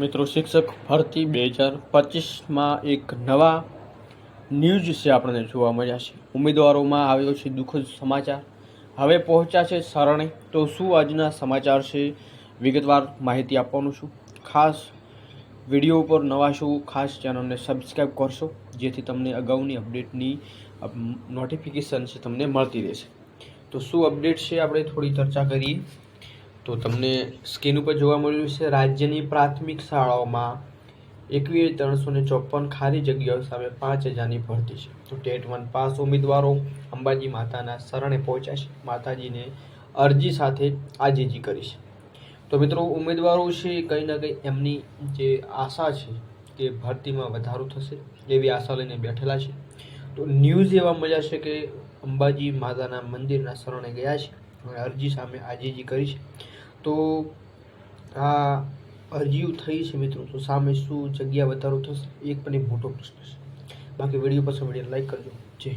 મિત્રો, શિક્ષક ભરતી બે હજાર પચીસમાં એક નવા ન્યૂઝ છે આપણને જોવા મળ્યા છે. ઉમેદવારોમાં આવ્યો છે દુઃખદ સમાચાર. હવે પહોંચ્યા છે શરણે. તો શું આજના સમાચાર છે? વિગતવાર માહિતી આપવાનું છું. ખાસ વીડિયો ઉપર નવા શું ખાસ ચેનલને સબસ્ક્રાઈબ કરશો, જેથી તમને અગાઉની અપડેટની નોટિફિકેશન છે, તમને મળતી રહેશે. તો શું અપડેટ છે? આપણે થોડી ચર્ચા કરીએ. તો તમને સ્ક્રીન ઉપર જોવા મળ્યું છે, રાજ્યની પ્રાથમિક શાળાઓમાં એકવીસ ત્રણસો ને ચોપન ખાલી જગ્યાઓ સામે પાંચ હજારની ભરતી છે. તો ટેટ વન પાસ ઉમેદવારો અંબાજી માતાના શરણે પહોંચ્યા છે. માતાજીને અરજી સાથે આજીજી કરી છે. તો મિત્રો, ઉમેદવારો છે કંઈ ના કંઈ એમની જે આશા છે કે ભરતીમાં વધારો થશે એવી આશા લઈને બેઠેલા છે. તો ન્યૂઝ એવા મળ્યા છે કે અંબાજી માતાના મંદિરના શરણે ગયા છે અને અરજી સામે આજીજી કરી છે. તો આ અરજીઓ થઈ છે મિત્રો. તો સામે શું જગ્યા વધારો થશે એક પણ એક મોટો પ્રશ્ન છે. બાકી વીડિયો પસંદ વીડિયો લાઈક કરજો. જય